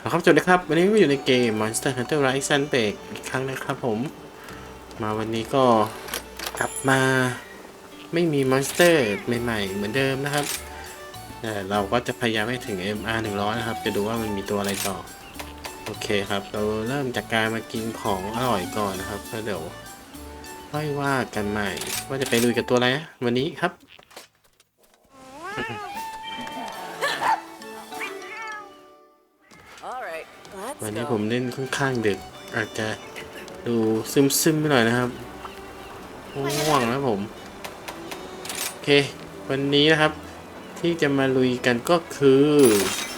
ครับสวัสดีครับ วันนี้ก็อยู่ในเกม Monster Hunter Rise Sun b r e a k อีกครั้งนะครับผม มาวันนี้ก็กลับมาไม่มีมอนสเตอร์ใหม่ๆ เหมือนเดิมนะครับแต่เราก็จะพยายามให้ถึง MR 100 นะครับ จะดูว่ามันมีตัวอะไรต่อ โอเคครับ เราเริ่มจากการมากินของอร่อยก่อนนะครับแล้วเดี๋ยวค่อยว่ากันใหม่ ว่าจะไปลุยกับตัวอะไรนะวันนี้ครับ วันนี้ go. ผมเล่นค่อนข้างดึก อาจจะดูซึมซึมๆไปหน่อยนะครับง่วงนะผม โอเค วันนี้นะครับ ที่จะมาลุยกันก็คือ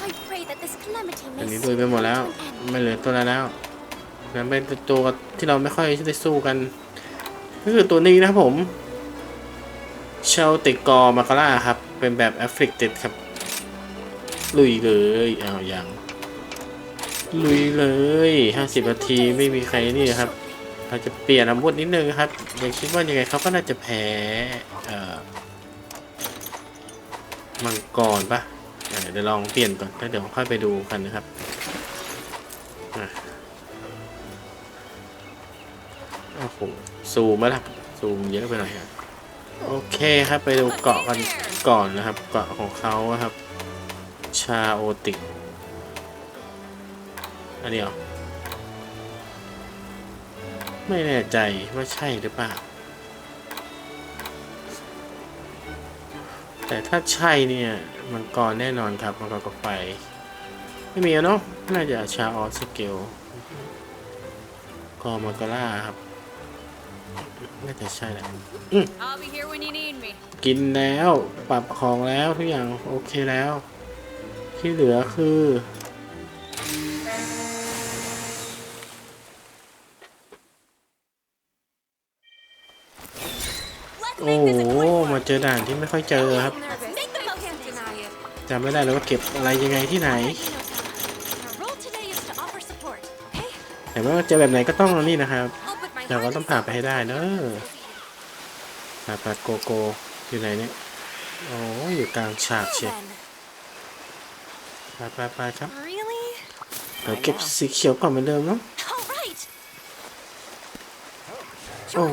I pray that this calamity อัน may นี้ soon ลุยไปหมดแล้ว come to an end. ไม่เหลือตัวอะไรแล้วนั่นเป็นตัวที่เราไม่ค่อยได้สู้กัน ก็คือตัวนี้นะครับผมเชลติกอมาคาร่าครับ เป็นแบบแอฟริกติดครับ ลุยเลยอ้าวยัง ลุยเลยห้าสิบนาทีไม่มีใครนี่ครับเราจะเปลี่ยนอาวุธนิดนึงครับยังคิดว่ายังไงเขาก็น่าจะแพ้มังกรปะเดี๋ยวลองเปลี่ยนก่อนแล้วเดี๋ยวค่อยไปดูกันนะครับโอ้โหซูมมาละซูมเยอะไปหน่อยครับโอเคครับไปดูเกาะกันก่อนนะครับ เกาะของเขาครับ ชาโอติก อันนี้เหรอ ไม่แน่ใจว่าใช่หรือเปล่า แต่ถ้าใช่เนี่ย มังกรแน่นอนครับ มังกรกับไฟ ไม่มีเนาะ น่าจะชาออสเกลกอมังกร่าครับ น่าจะใช่แหละกินแล้ว ปรับของแล้วทุกอย่างโอเคแล้ว ที่เหลือคือ จอด่านที่ไม่ค่อยเจอครับจำไม่ได้เลยว่าเก็บอะไรยังไงที่ไหน แต่ว่าเจอแบบไหนก็ต้องนี่นะครับเราก็ต้องผ่านไปให้ได้เนอะ into ปาปโกโกอยู่ไหนเนี่ยโอ้อยู่กลางฉากเชียไปไปไปครับเดี๋ยวเก็บสีเขียวก่อนเหมือนเดิมเนาะโอ้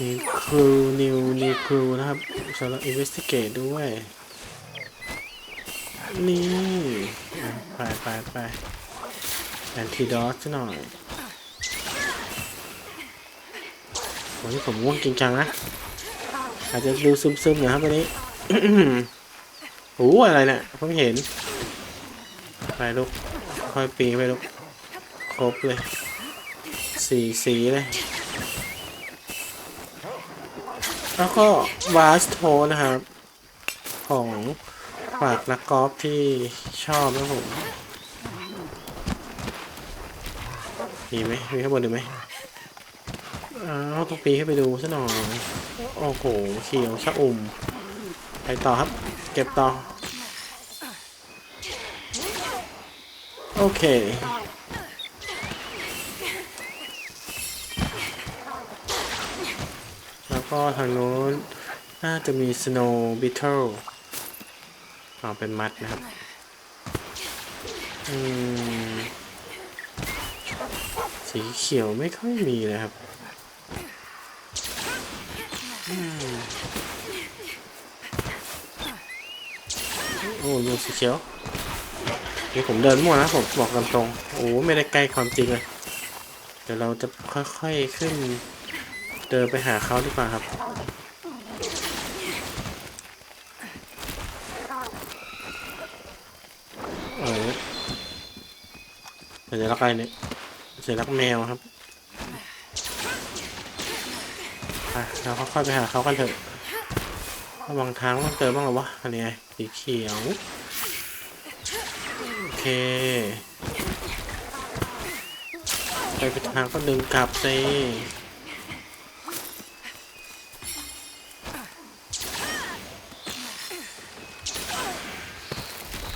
มีครูนิวนิวครูนะครับสำหรับ investigate ด้วย นี่ไปไปไปแอนติดอสหน่อยวันนี้ผมง่วงจริงจังนะ อาจจะดูซึมๆหน่อยครับวันนี้โอ้อะไรเนี่ยเพิ่งเห็น ไปลูกค่อยปีไปลูก ครบเลย สีสีเลย แล้วก็วาสโทนะครับ ของฝากนักกอล์ฟที่ชอบนะผมมีไหมมีข้างบนดูไหมอ้าวต้องปีขึ้นไปดูซะหน่อยโอ้โหเขียวชะอุ่มไปต่อครับ เก็บต่อ โอเค แล้วก็ทางโน้น น่าจะมี Snow Beetle เอาเป็นมัดนะครับ อืม สีเขียวไม่ค่อยมีเลยครับอโอ้ยสีเขียวนี่ผมเดินมั่วนะผมบอกตามตรง โอ้ไม่ได้ใกล้ความจริงเลย เดี๋ยวเราจะค่อยๆขึ้น เดินไปหาเขาดีกว่าครับ เออสัญลักษณ์อะไรเนี่ยสัญลักษณ์แมวครับอะเราค่อยๆไปหาเขากันเถอะระวังทางต้องเติมบ้างหรอวะ อันนี้ไงสีเขียว โอเค ไปไปทางก็ดึงกลับสิ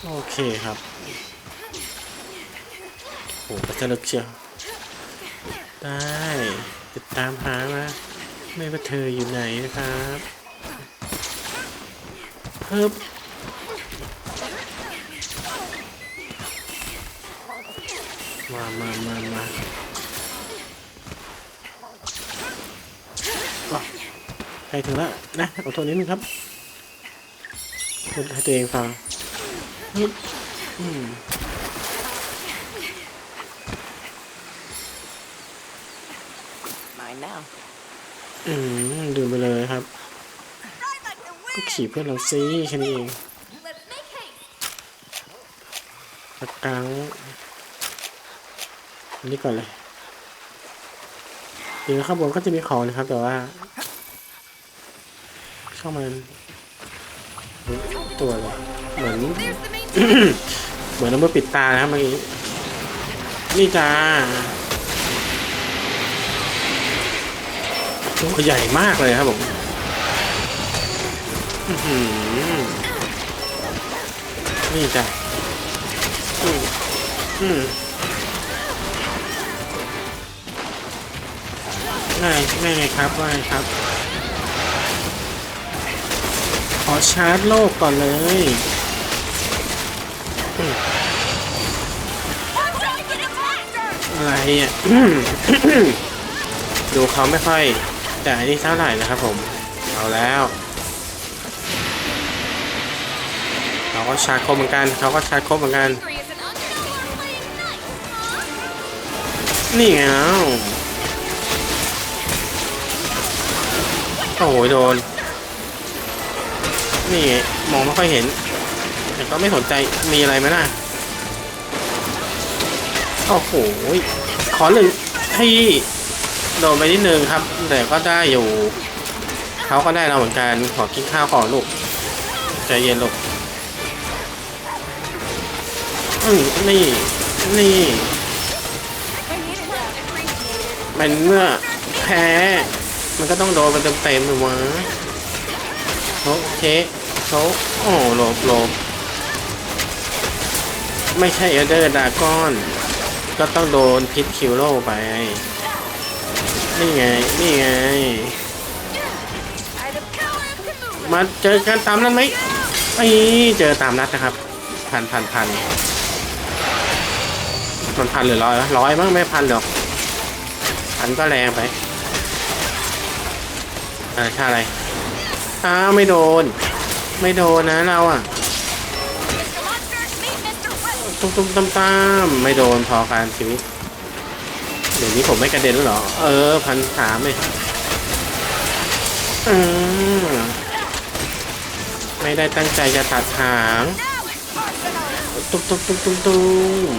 โอเคครับโหกระจลึกเชียวได้ติดตามหามาไม่ว่าเธออยู่ไหนนะครับเพิ่มมามามามาใกล้ถึงแล้วนะขอโทษนิดนึงครับพูดให้ตัวเองฟัง อืม Mine now. อืมดื่มไปเลยครับ ก็ขี่เพื่อนเราซิแค่นี้เอง Let's make haste. สักครั้งอันนี้ก่อนเลยเดี๋ยวข้างบนก็จะมีของนะครับ แต่ว่าเข้ามาตัวเลย เหมือน There's the main เหมือนเอามื่อปิดตานะครับเมื่อกี้นี่จ้าตัวใหญ่มากเลยครับผมอื้อหือนี่จ้ะอืมอืมง่ายง่ายไงครับว่าไงครับ ขอชาร์จโลกก่อนเลย อะไรอะ ดูเขาไม่ค่อยแต่อันนี้เท่าไหร่นะครับผม เอาแล้ว เขาก็ชาร์จครบเหมือนกัน เขาก็ชาร์จครบเหมือนกัน นี่ไงเอาโอ้โหโดน นี่มองไม่ค่อยเห็น แต่ก็ไม่สนใจ มีอะไรไหมน่ะ โอ้โห ขอหนึ่งที่โดนไปนิดนึงครับ แต่ก็ได้อยู่ เขาก็ได้เราเหมือนกัน ขอกินข้าวก่อนลูก ใจเย็นลูกอืมนี่ นี่ มันเมื่อแพ้ มันก็ต้องโดนมันเต็มๆเลยวะโอเคเขาโอ้หลบหลบไม่ใช่เอเดอร์ดากอน ก็ต้องโดนพิษคิวโลไป นี่ไง นี่ไง มาเจอกันตามนั้นไหมไอ้เจอตามนัดนะครับ พันพันพันมันพันหรือร้อยร้อยมั้งไม่พันหรอก พันก็แรงไปอ่าค่าอะไรอ้าไม่โดน ไม่โดนนะเราอะ ตุ้มตุ้มตามตามไม่โดนพอการชีวิต เดี๋ยวนี้ผมไม่กระเด็นแล้วเหรอ เออพันสามเลยอืมไม่ได้ตั้งใจจะตัดหางตุ้มตุ้มตุ้มตุ้มตุ้ม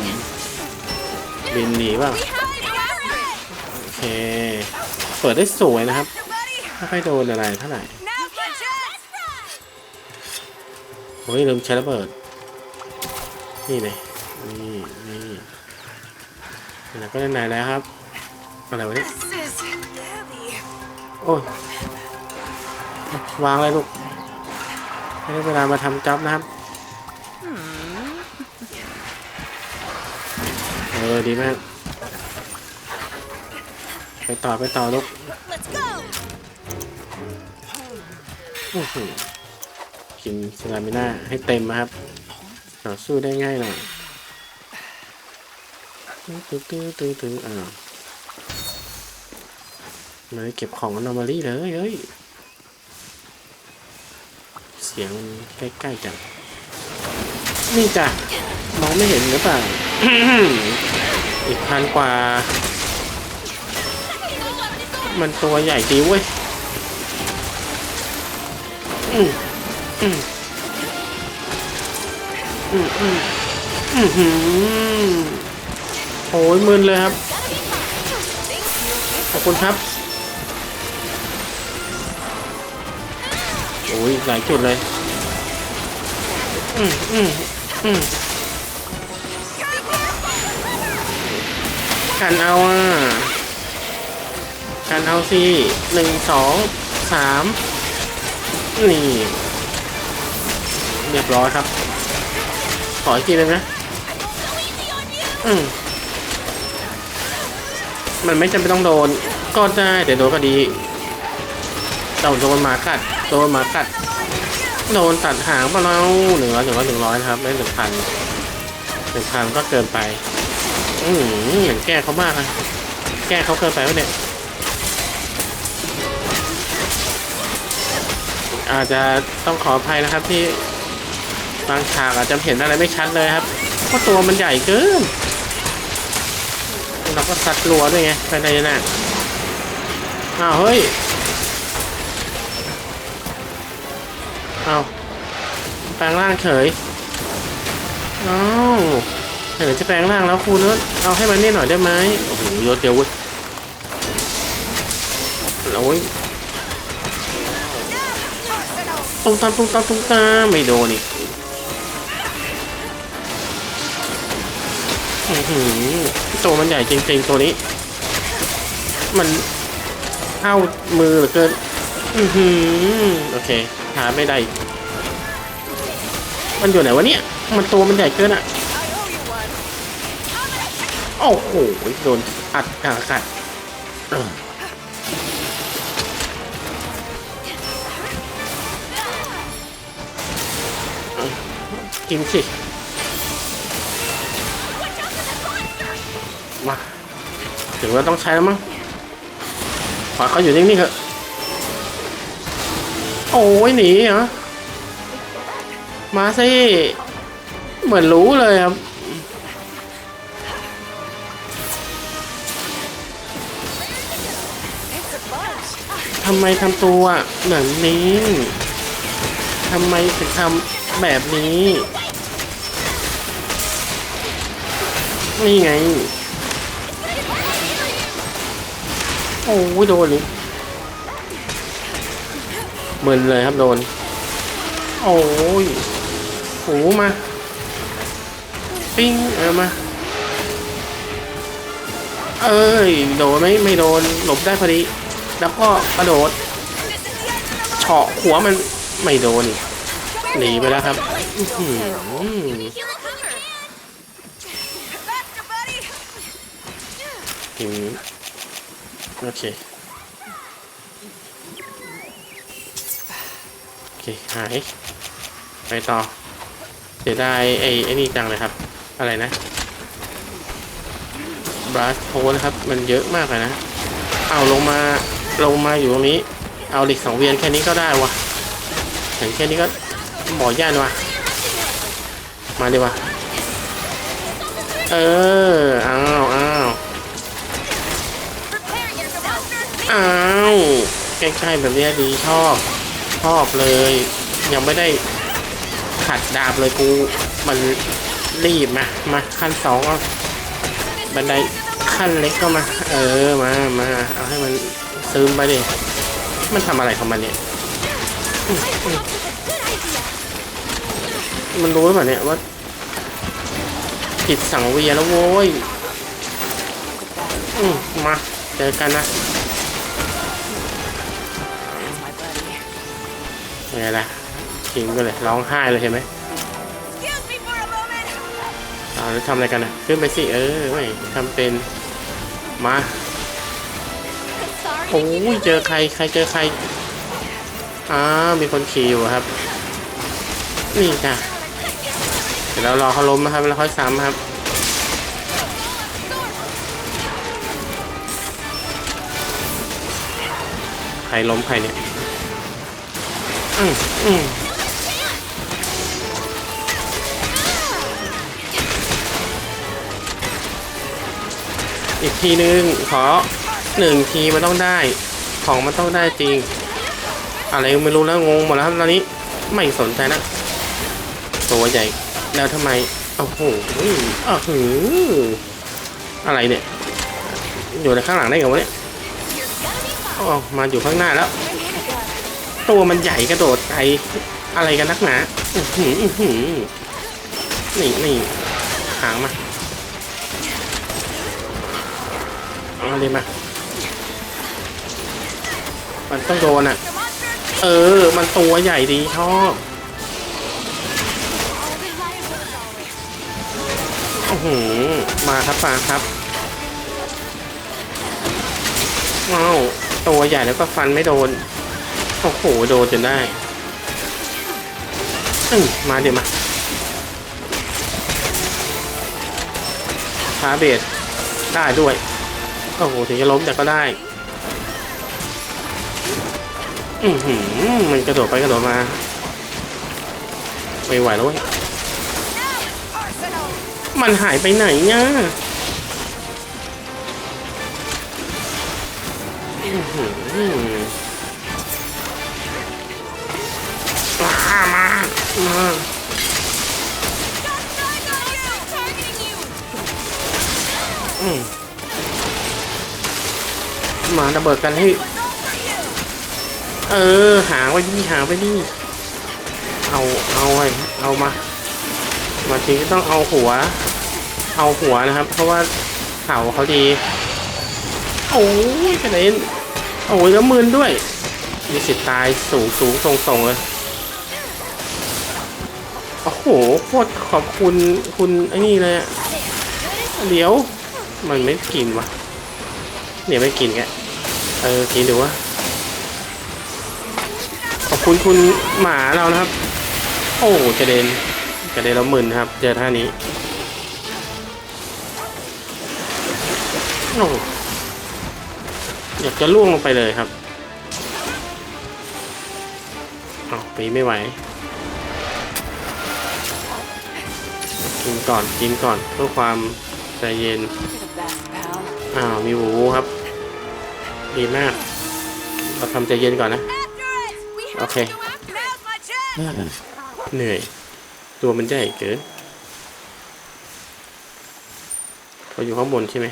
บินหนีเปล่า We have to go after it. โอเค เปิดได้สวยนะครับไม่ค่อยโดนอะไรเท่าไหร่ Now's the chance. โอ้ยลืมใช้ระเบิด นี่เลย นี่นี่แล้วก็ไหนแล้วครับ อะไรวะเนี่ยโอ้วางเลยลูกไม่ได้เวลามาทำจ็อบนะครับ เออ ดีมาก ไปต่อไปต่อลูก Let's go. อื้อหือกินสลามิน่าให้เต็มนะครับ ต่อสู้ได้ง่ายหน่อย ตื้อตื้อตื้อตื้ออ้าวมาเก็บของอนอมาลี่เลยเฮ้ย เสียงมันใกล้ๆจังนี่จ้ะ มองไม่เห็นหรือเปล่า อีกพันกว่า มันตัวใหญ่ดีเว้ยอืมอืมอืมอืมอืม โอ้ยมึนเลยครับ ขอบคุณครับ โอ้ยหลายจุดเลย อืมอืมอืมกันเอาอะกันเอาสิหนึ่งสองสามนี่ เรียบร้อยครับ ขออีกทีหนึงนะ อืม มันไม่จำเป็นต้องโดน ก็ได้แต่โดนก็ดีแต่โดนหมากัดโดนหมากัด โดนตัดหางมาแล้วหนึ่งร้อยหนึ่งร้อยหนึ่งร้อยครับ ไม่หนึ่งพันหนึ่งพันก็เกินไป อืมเหมือนแก้เขามากอะแก้เขาเกินไปวะเนี่ยอาจจะต้องขออภัยนะครับที่บางฉากอาจจะเห็นอะไรไม่ชัดเลยครับเพราะตัวมันใหญ่เกิน เราก็ซัดรัวด้วยไงภายในน่ะอ้าวเฮ้ยเอาแปลงร่างเฉยอ้าวเดี๋ยวจะแปลงร่างแล้วครูเนื้อะเอาให้มันนี่หน่อยได้ไหมโอ้โหยศเดียวเว้ยโอ้ยตุ้มตามตุ้มตามตุ้มตามไม่โดนอีกอือหือ ตัวมันใหญ่จริง ๆ ตัวนี้ มันเข้ามือเหลือเกิน อือหือโอเค หาไม่ได้ มันอยู่ไหนวะเนี่ย มันตัวมันใหญ่เกินอะโอ้โหโดนอัดกลางอากาศกินสิ มา ถึงเราต้องใช้แล้วมั้งขอเขาอยู่นิ่งๆเถอะโอ้ยหนีเหรอมาสิเหมือนรู้เลยครับทำไมทำตัวแบบนี้ทำไมถึงทำแบบนี้ นี่ไง โอ้ยโดนเลยมึนเลยครับโดน โอ้ยโหูมา ปิ้งเออมา เอ้ย โดนไหมไม่โดน หลบได้พอดี แล้วก็กระโดดเฉาะหัวมันไม่โดนอีกหนีไปแล้วครับอื้มอื้ม โอเค โอเค หาย ไปต่อ เสียดายไอ้ไอ้นี่จังเลยครับ อะไรนะบลัสโพนะครับ มันเยอะมากเลยนะ เอาลงมา ลงมาอยู่ตรงนี้ เอาเหล็กสองเวียนแค่นี้ก็ได้วะเห็นแค่นี้ก็หมอย่านวะมาดีวะเออ อ้าวอ้าว อ้าวใกล้ๆแบบนี้ดีชอบ ชอบเลย ยังไม่ได้ขัดดาบเลยกู มันรีบมา มาขั้นสองบันไดขั้นเล็กก็มา เออมามาเอาให้มันซึมไปดิมันทำอะไรของมันเนี่ยมันรู้หรือเปล่าเนี่ยว่าผิดสังเวียนแล้วโว้ยอืมมาเจอกันนะ ไงล่ะทิ้งไปเลยร้องไห้เลยใช่ไหม Excuse me for a moment! เอาแล้วทำอะไรกันนะขึ้นไปสิเออไม่ทำเป็นมา Sorry. โอ้ยเจอใครใครเจอใครอ้าวมีคนขี่อยู่ครับ นี่จ้ะเดี๋ยวเรารอเขาล้มนะครับแล้วค่อยซ้ำครับใครล้มใครเนี่ย อีกทีนึงขอหนึ่งทีมันต้องได้ ของมันต้องได้จริง อะไรไม่รู้แล้วงงหมดแล้วครับตอนนี้ไม่สนใจนะตัวใหญ่แล้วทำไมโอ้โหอ้าวหืออะไรเนี่ย อยู่ในข้างหลังได้ไงวะเนี่ยอ๋อมาอยู่ข้างหน้าแล้ว ตัวมันใหญ่กระโดดไกลอะไรกันนักหนาอือหืออือหือนี่นี่หางมาเอาเลยมา มันต้องโดนอะ เออ มันตัวใหญ่ดีชอบโอ้โหมาครับมาครับว้าวตัวใหญ่แล้วก็ฟันไม่โดน โอ้โหโดนจนได้อืมมาเดี๋ยวมาช้าเบสได้ด้วย โอ้โห ถึงจะล้มแต่ก็ได้ อือหือ มันกระโดดไปกระโดดมา ไม่ไหวแล้วเว้ยมันหายไปไหนเนี่ยามาอืมมาระเบิดกันให้ เออ หาไว้ดิหาไว้ดิเอาเอาไว้เอามามาจริงก็ต้องเอาหัว เอาหัวนะครับ เพราะว่าเข่าเขาดี โอ้ยกระเด็นโอ้ยแล้วมืนด้วย มีสิทธิ์ตายสูงสูงทรงทรงๆเลย โอ้โหโคตรขอบคุณคุณไอ้นี่เลยอะเดี๋ยว มันไม่กินวะเนี่ยไม่กินแกเออกินดูวะขอบคุณคุณหมาเรานะครับ โอ้กระเด็นกระเด็นแล้วมึนครับ เจอท่านี้โอ้อยากจะล่วงลงไปเลยครับเอาปีไม่ไหว กินก่อนกินก่อนเพื่อความใจเย็น อ้าวมีหูครับ ดีมาก เราทำใจเย็นก่อนนะ After us! We have Okay. to after Now's my chance! เหนื่อย ตัวมันใหญ่เกินเขาอยู่ข้างบนใช่ไหม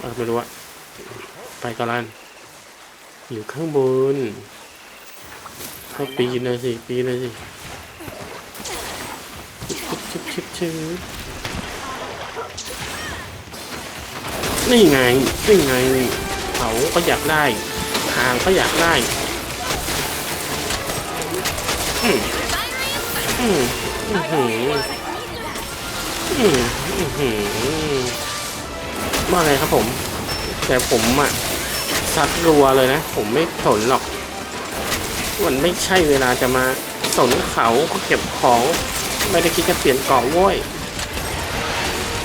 เออไม่รู้อะไปก่อนลันอยู่ข้างบน เขาปีนเลยสิปีนเลยสิชิบชิบชิบชิบนี่ไงนี่ไงเขาก็อยากได้ทางก็อยากได้อืมอืมอืมอืมอืมอืมว่าไงครับผม แต่ผมอะซัดรัวเลยนะ ผมไม่สนหรอก มันไม่ใช่เวลาจะมาสนเขาเก็บของ ไม่ได้คิดจะเปลี่ยนเกาะโว้ย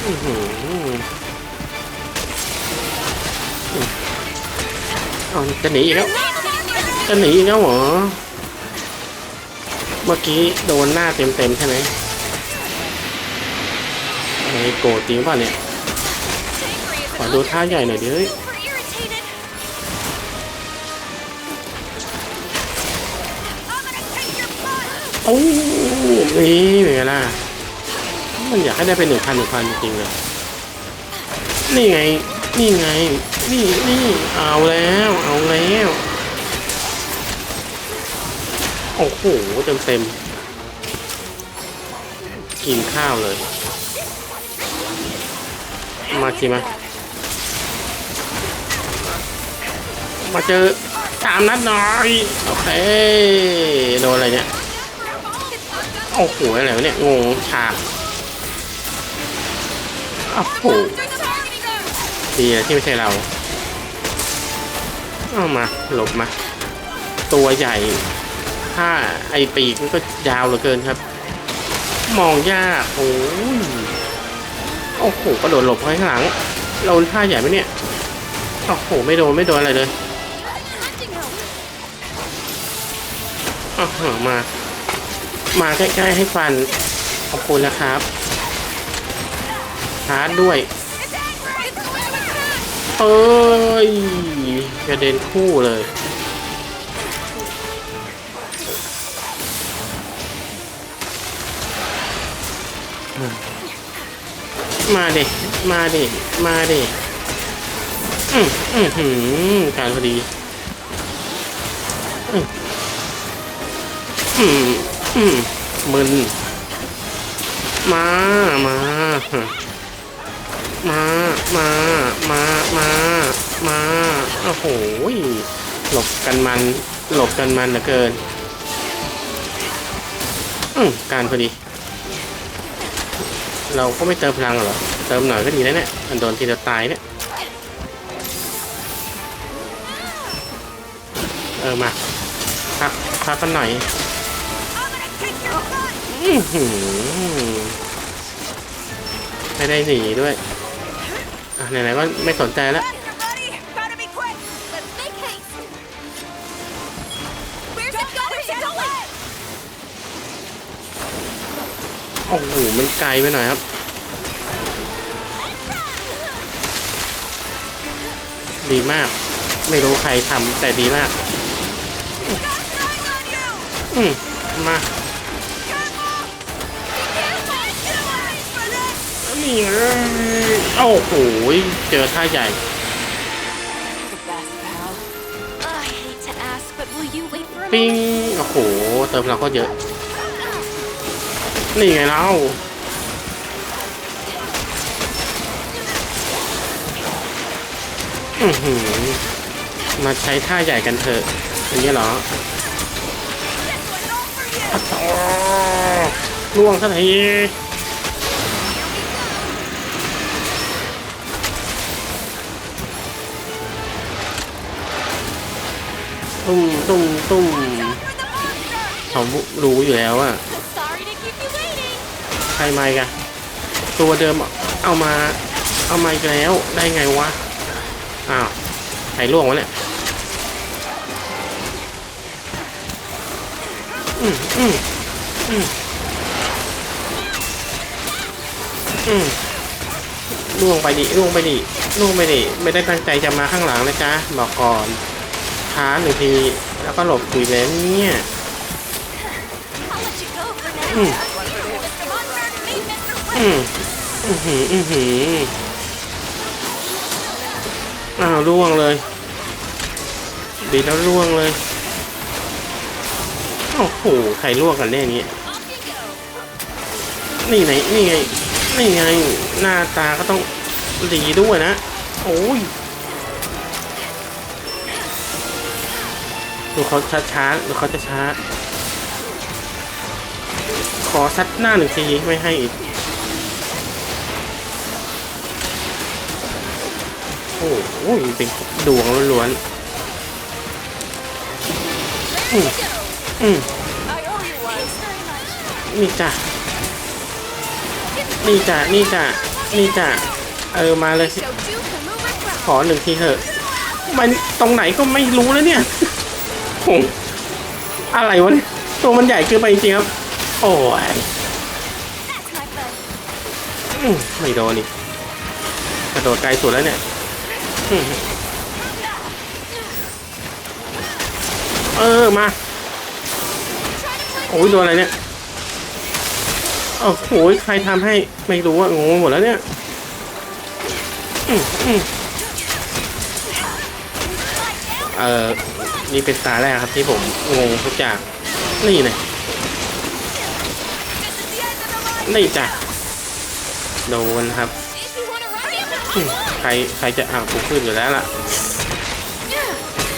อื้ออเอาจะหนีแล้ว จะหนีแล้วเหรอ เมื่อกี้โดนหน้าเต็มๆใช่ไหมไอ้โกรธจริงป่ะเนี่ย ขอดูท่าใหญ่หน่อยดิ โอ้นี่เป็นไงล่ะ มันอยากให้ได้เป็นหนึ่งพันหนึ่งพันจริงเลยนี่ไง นี่ไง นี่นี่เอาแล้ว เอาแล้ว โอ้โหเต็มเต็มกินข้าวเลย มาสิมามาเจอสามนัดหน่อย โอเค โดนอะไรเนี่ย โอ้โหอะไรวะเนี่ย งงฉากโอ้โหดีนะที่ไม่ใช่เราเอามา หลบมา ตัวใหญ่ ถ้าไอปีกมันก็ยาวเหลือเกินครับ มองยาก โอ้ยโอ้โหกระโดดหลบข้างหลัง เราท่าใหญ่ไหมเนี่ย โอ้โห ไม่โดน ไม่โดนอะไรเลยอ้าวเหรอมา มาใกล้ ๆ ให้ฟัน ขอบคุณนะครับชาร์จด้วย เอ้ยกระเด็นคู่เลย มาเด็มาเด็มาเด็อืมอืมหืมการพอดี อืมอืม มมึนมา มา มา มา มา มา มา โอ้โห หลบกันมัน หลบกันมันเหลือเกิน อืมการพอดี เราก็ไม่เติมพลังหรอ เติมหน่อยก็ดีนะเนี่ยมันโดนทีเดียวตายเนี่ย เออมาพักพักกันหน่อย ไม่ได้หนีด้วยอะไหนๆก็ไม่สนใจแล้ว Faster, buddy! Gotta be quick! Let's make haste. Where's it going? Where's it going? โอ้โห มันไกลไปหน่อยครับ ดีมาก ไม่รู้ใครทำแต่ดีมาก Got eyes on you! อืมมา โอ้โหเจอท่าใหญ่ ปิ้งโอ้โห เติมเราก็เยอะ นี่ไงเราอือหือ มาใช้ท่าใหญ่กันเถอะอย่างนี้เหรอ This one's all for you! อ๋อล่วงสักที ตุ้มตุ้มตุ้มเขารู้อยู่แล้วอะใครมาอีกอะตัวเดิมเอามาเอามาอีกแล้วได้ไงวะ อ้าวใครล่วงวะเนี่ยอืมอืมอืมอืมล่วงไปดิล่วงไปดิล่วงไปดิไม่ได้ตั้งใจจะมาข้างหลังนะจ๊ะบอกก่อน ท้าหนึ่งที แล้วก็หลบคุยแล้วเนี่ยอื Quick! มอือหืออือหืออ้าวล่วงเลย ดีแล้วล่วงเลยโอ้โหใครล่วงกันแน่เนี้นี่ไหนนี่ไงนี่ไงหน้าตาก็ต้องดีด้วยนะ โอ้ย ดูเขาช้าช้าๆดูเขาจะช้า ขอซัดหน้าหนึ่งทีไม่ให้อีก โอ้โหเป็นดวงล้วนๆอืมอืมนี่จ้ะ นี่จ้ะ นี่จ้ะ นี่จ้ะ เออ มาเลยสิขอหนึ่งทีเถอะ มันตรงไหนก็ไม่รู้แล้วเนี่ย อะไรวะเนี่ยตัวมันใหญ่เกินไปจริงครับ โอ้ยไม่โดนนี่กระโดดไกลสุดแล้วเนี่ยเออมาโอ้ยโดนอะไรเนี่ยโอ้โหใครทำให้ไม่รู้อะงงหมดแล้วเนี่ยเออ นี่เป็นตาแรกครับที่ผมงงทุกอย่างนี่เลย This is the end of the line! นี่จ้ะโดนครับ If you want to run, you อืมใครใครจะอ่าวกูขึ้นอยู่แล้วล่ะ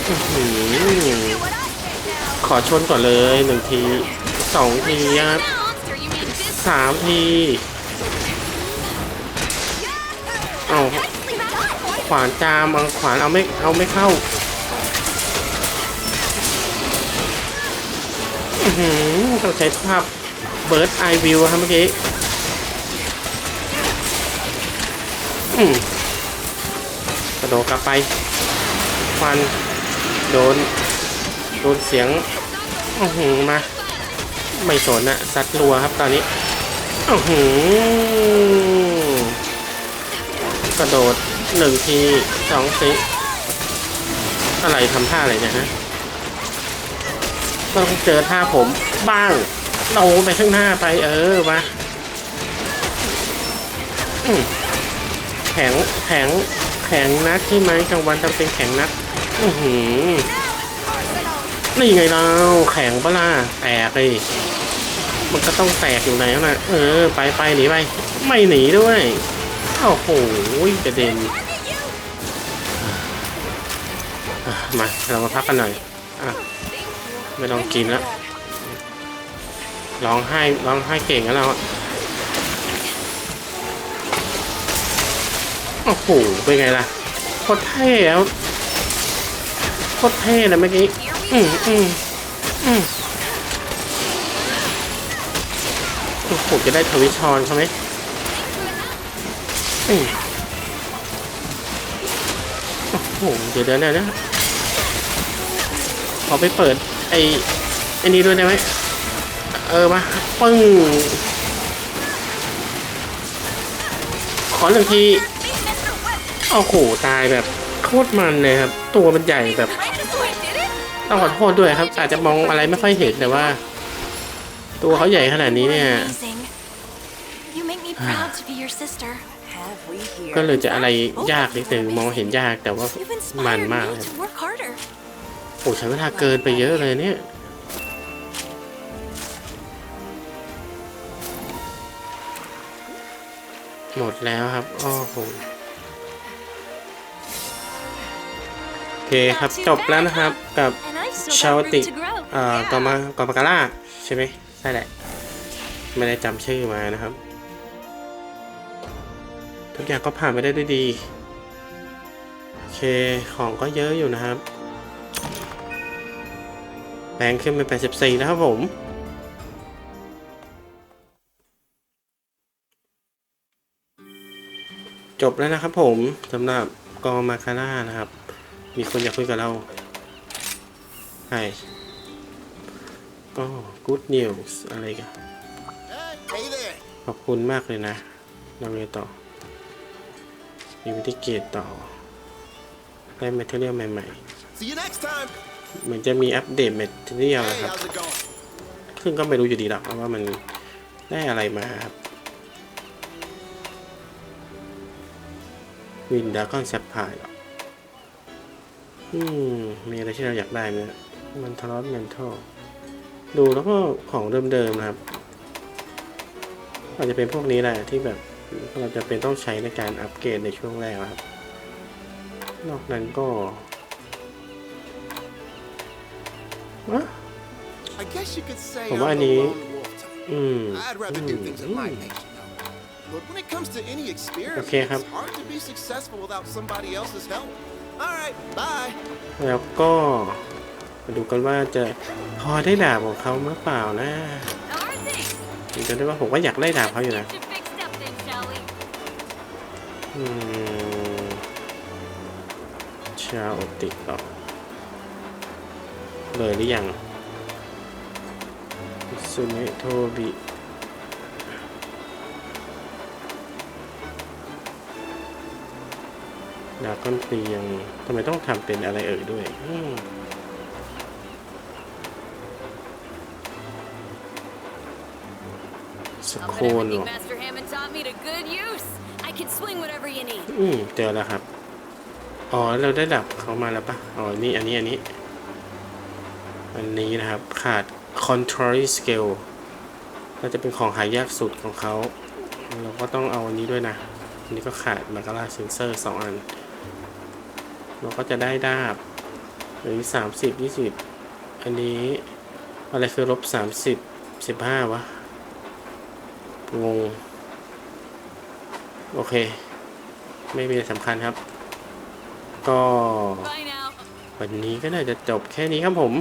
อื้อหือ Do what I say now! ขอชนก่อนเลยหนึ่งทีสองทีครับ monster, you mean this สามทีเอา nicely done. ขวานจามเอาขวานเอาไม่เอาไม่เข้า หือต้องใช้ภาพเบิร์ดไอวิวครับเมื่อกี้กระโดดกลับไปฟันโดน โดนเสียงอือหือมา ไม่สนอะซัดรัวครับตอนนี้อือหือกระโดดหนึ่งทีสองทีอะไรทำท่าอะไรเนี่ยฮะ ต้องเจอท่าผมบ้างเราไปข้างหน้าไปเออมาแข็งแข็งแข็งนักใช่ไหมกลางวันต้องเป็นแข็งนัก อือหือนี่ไงเราแข็งปะล่ะแตกเลยมันก็ต้องแตกอยู่แล้วนะเออ ไปไปหนีไป ไม่หนีด้วยโอ้โหกระเด็นมา เรามาพักกันหน่อยอะ ไม่ต้องกินแล้วร้องไห้ร้องไห้เก่งแล้วเราอะโอ้โหเป็นไงล่ะโคตรเท่แล้วโคตรเท่เลยเมื่อกี้ Here we อืมอืมอืมโอ้โหจะได้ทวิชอนเขาไหมอืมโอ้โหเดี๋ยวเดี๋ยวเดี๋ยวนะขอไปเปิด ไอ้ไอ้นี้ด้วยได้ไหมเออมาปึ้งขอหนึ่งที Me, Mr. Web. โอ้โหตายแบบโคตรมันเลยครับ ตัวมันใหญ่แบบ I just went, did it? ต้องขอโทษด้วยครับ อาจจะมองอะไรไม่ค่อยเห็นแต่ว่า ตัวเขาใหญ่ขนาดนี้เนี่ย Amazing. You make me proud to be your sister. Have we here? ก็เลยจะอะไรยากนิดนึงมองเห็นยากแต่ว่า You've มัน inspired มาก me เลย to work harder. โอ้ใช้เวลาเกินไปเยอะเลยเนี่ย หมดแล้วครับโอ้โหโอเคครับจบแล้วนะครับกับ And I've still ชาว got ติ room to grow. เอ่อกอมากอมากาล่าใช่ไหมใช่แหละ ไม่ได้จำชื่อมานะครับ ทุกอย่างก็ผ่านไปได้ด้วยดี โอเคของก็เยอะอยู่นะครับ แรงขึ้นเป็น84แล้วครับผมจบแล้วนะครับผมสำหรับกอมาคาร่านะครับ มีคนอยากคุยกับเราใช่ก็ good news อะไรกันขอบคุณมากเลยนะเราเรียนต่อ มีวิธีเกตต่อ ได้แมทเทอเรียลใหม่ See you next time. ๆ เหมือนจะมีอัปเดตแมทเรียล Hey, นะครับ ซึ่งก็ไม่รู้อยู่ดีหรอกว่ามันได้อะไรมาครับวินดาก้อนแซปพายหรออืม มีอะไรที่เราอยากได้ไหมเนี่ยมันทรอสเมนทัลดูแล้วก็ของเดิมๆนะครับ อาจจะเป็นพวกนี้แหละที่แบบเราจะเป็นต้องใช้ในการอัปเกรดในช่วงแรกครับ นอกนั้นก็ I'm why the need- lone wolf type. อืม I'd rather do things at my Mm. pace, you know. But when it comes to any experience, Okay, have- it's hard to be successful without somebody else's help. All right, bye. แล้วก็มาดูกันว่าจะพอได้ดาบของเขาหรือเปล่านะ How are things? ถึงจะได้ว่าผมก็อยากได้ดาบเขาอยู่นะ Get you fixed up then, shall we? อืมชาโอติต่อ เลยหรือยังซูเมโทบิดาก้อนเตียงทำไมต้องทำเป็นอะไรเอ่ยด้วยอืมส I'll โค put นเหร everything อ Master Hammond taught me to good use. I can swing whatever you need. อืมเจอแล้วครับ อ๋อ เราได้ดับเขามาแล้วปะอ๋อ นี่ อันนี้ อันนี้ อันนี้นะครับ ขาด contrary scale น่าจะเป็นของหายากสุดของเขา เราก็ต้องเอาอันนี้ด้วยนะ อันนี้ก็ขาดมาการ่าเซนเซอร์สองอัน เราก็จะได้ดาบหรือสามสิบยี่สิบอันนี้อะไรคือลบสามสิบสิบห้าวะงงโอเค ไม่มีอะไรสำคัญครับ ก็ วันนี้ก็น่าจะจบแค่นี้ครับผม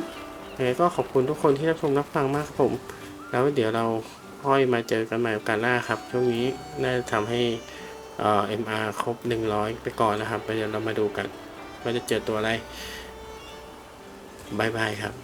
ยังไงก็ขอบคุณทุกคนที่รับชมรับฟังมากครับผม แล้วเดี๋ยวเราค่อยมาเจอกันใหม่กับการล่าครับ ช่วงนี้น่าจะทำให้เอ่อ MR ครบ 100 ไปก่อนนะครับเดี๋ยวเรามาดูกันว่าจะเจอตัวอะไรบายบายครับ